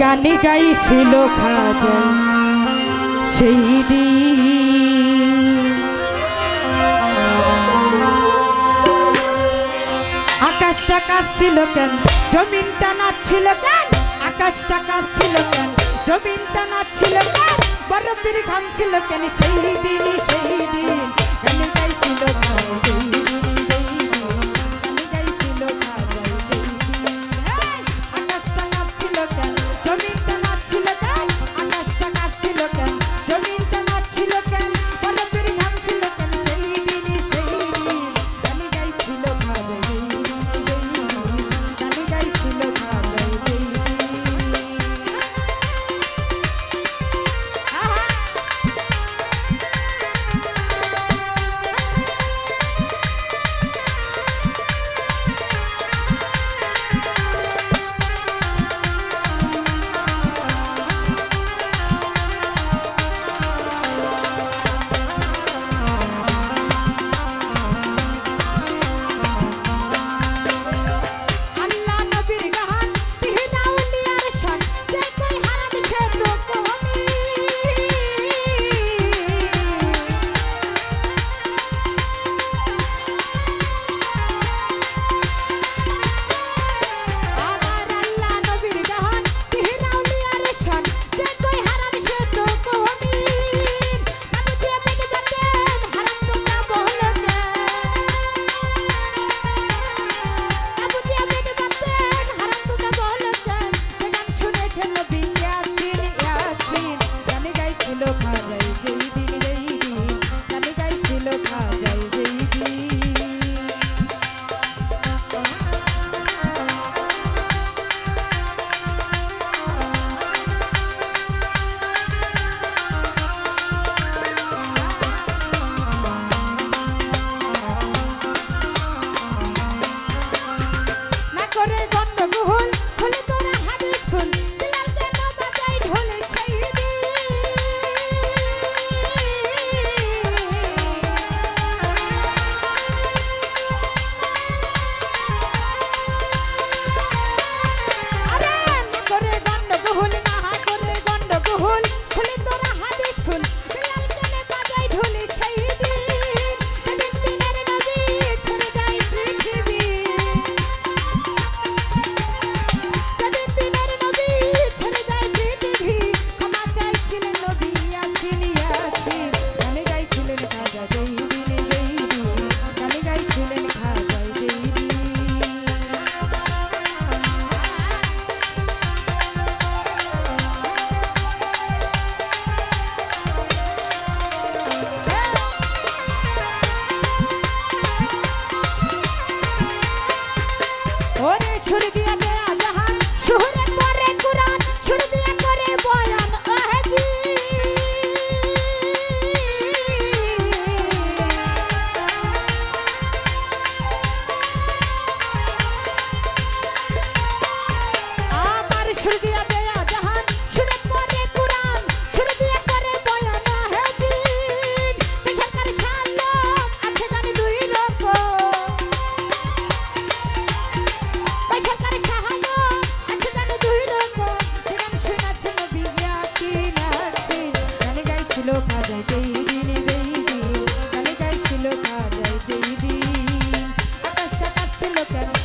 গান গাইছিল খাজা সেই আকাশটা কাঁপছিল কেন? জমিনটা নাচছিল কেন? আকাশটা কাঁপছিল কেন? জমিনটা নাচছিল কেন? বরফের ঘামছিল কেন? সেই দিন সেই দিন can I be? ছুরি দিয়া ছিল কাদায় যেই দিন আকাশটা কাটছিল কেন